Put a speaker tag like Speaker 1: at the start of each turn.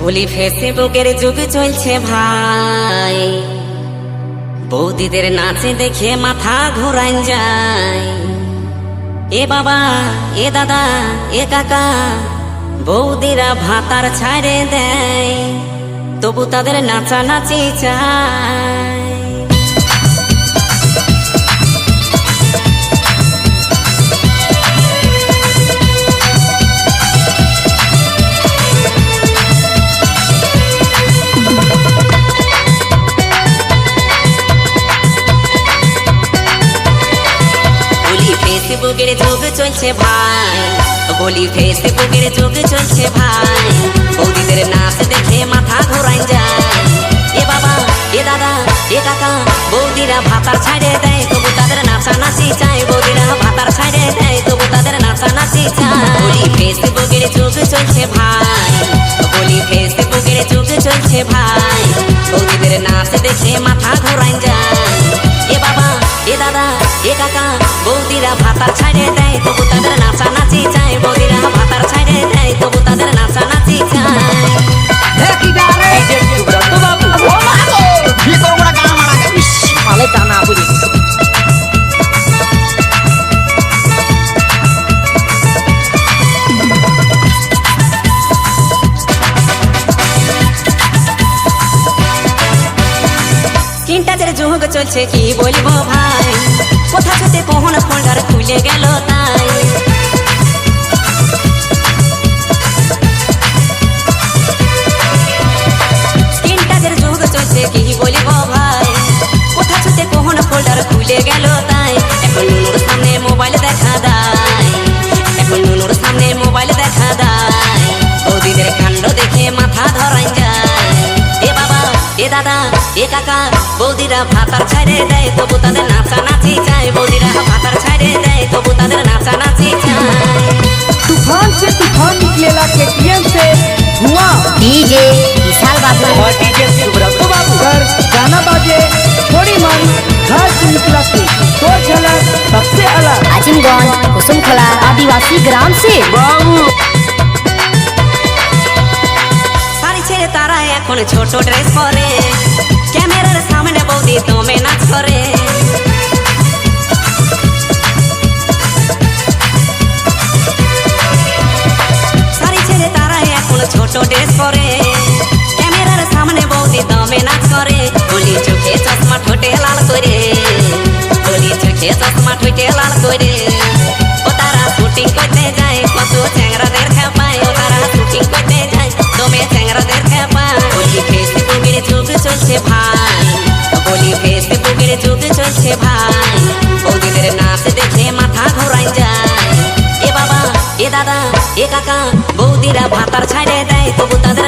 Speaker 1: বলি ফেসবুকের যুগ চলছে ভাই। বৌদিদের নাচে দেখে মাথা ঘোরান যায়। এ বাবা, এ দাদা, এ কাকা, বৌদিরা ভাতার ছাড়ে দেয়। তবু তাদের নাচানাচি চায়। ফেসবুকের যুগ চলছে ভাই। বলি ফেসবুকের যুগ চলছে ভাই। বৌদিদের নাচ দেখে মাথা ঘোরাই যায়। এ বাবা, এ দাদা, এ কাকা, বৌদিরা ভাতার ছাড়ে দেয়, তবু তাদের নাচা নাচি চায় বৌদিরা ভাতার ছাড়ে দেয়, তবু তাদের নাচা নাচি চায় বলি ফেসবুকের যুগ চলছে ভাই। বলি ফেসবুকের যুগ চলছে ভাই। বৌদিদের নাচ দেখে মাথা বৌদিরা ভাতার ছাড়ে দেয় তবু তাদের নাচা নাচি চায়। বৌদিরা ভাতার ছাড়ে দেয় তবু তাদের নাচা নাচি চায়
Speaker 2: সুব্রত বাবু।
Speaker 3: কি করব না গান মারা গেছে
Speaker 2: মালে টানা বুঝি
Speaker 1: স্ক্রিন যুগ চলছে কি বলব ভাই? কোথা থেকে কখন খুলে গেল তাই? স্ক্রিন টাচের যুগ চলছে কি বলব ভাই? কোথা কখন খুলে গেল তাই? এখন নুনুর সামনে মোবাইল দেখা দেয় এখন নুনুর সামনে মোবাইল দেখা দেয় বৌদিদের কাণ্ড দেখে মাথা ধরাই যায়। এ বাবা, এ দাদা, এ কাকা, বৌদিরা ভাতার ছাড়ে দেয়, তবু তাদের धम निकलेला के
Speaker 2: टीएम से हुआ
Speaker 4: डीजे विशाल बाबू
Speaker 2: और डीजे सुब्रत बाबू सर गाना बाजे थोड़ी मन घर से निकला के तो चला सबसे अलग
Speaker 4: अजिमगंज कुसुमखला आदिवासी ग्राम से
Speaker 2: बाबू
Speaker 1: सारी छे तारा है कौन छोटो ड्रेस परे कैमरा के सामने बोल दी तो मैं नाच करे। চশমা ঠোঁটে লাল করে ও তারা শুটিং করতে যায় কত চ্যাংরাদের খেপায় ও তারা শুটিং করতে যায় দমে চ্যাংরাদের খেপায় বলি ফেসবুকের যুগ চলছে ভাই বলি ফেসবুকের যুগ চলছে ভাই বৌদিদের নাচ দেখে মাথা ঘোরাই যায় এ বাবা এ দাদা এ কাকা বৌদিরা ভাতার ছাড়ে দেয় তবু তাদের